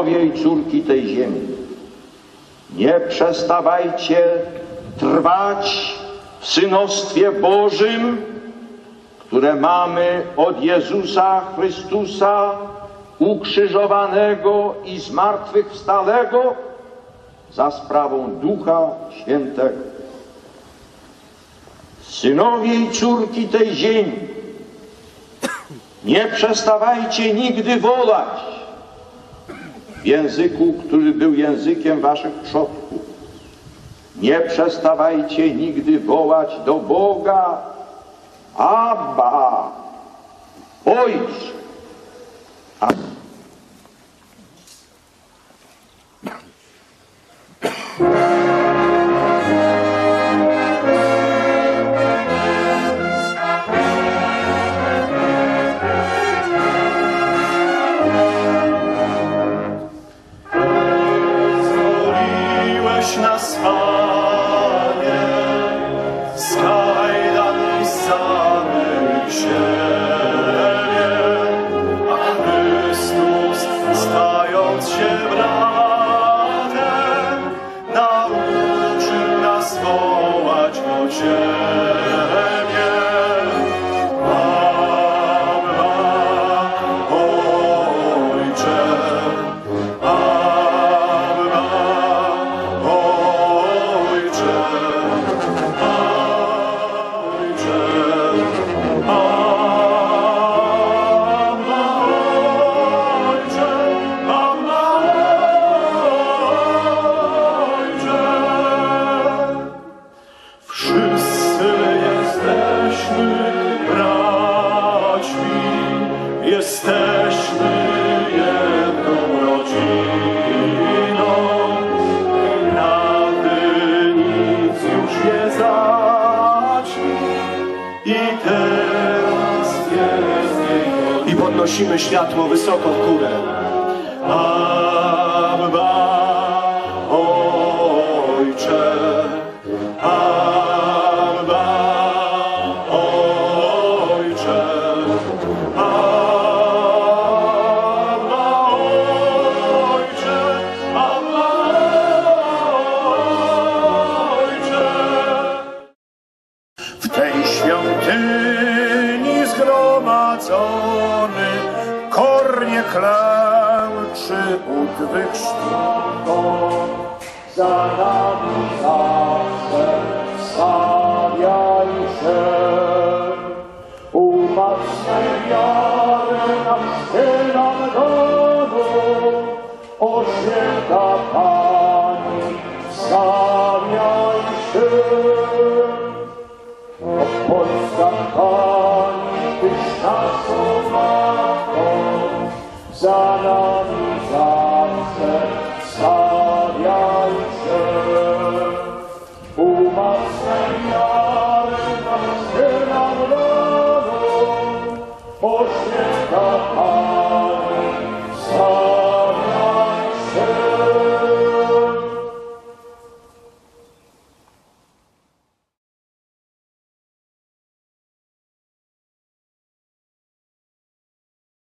synowie i córki tej ziemi, nie przestawajcie trwać w synostwie Bożym, które mamy od Jezusa Chrystusa ukrzyżowanego i zmartwychwstałego za sprawą Ducha Świętego. Synowie i córki tej ziemi, nie przestawajcie nigdy wołać w języku, który był językiem waszych przodków. Nie przestawajcie nigdy wołać do Boga Abba, Ojcze. Podnosimy światło wysoko w górę. Abba, Ojcze, Abba, Ojcze, Abba, Ojcze, Abba, Ojcze. W tej świątyni zgromadzony kornie klęczy u Twych stóp. Za nami zawsze stawiaj się. Umacniaj wiarę nam nam domu. O święta the heart.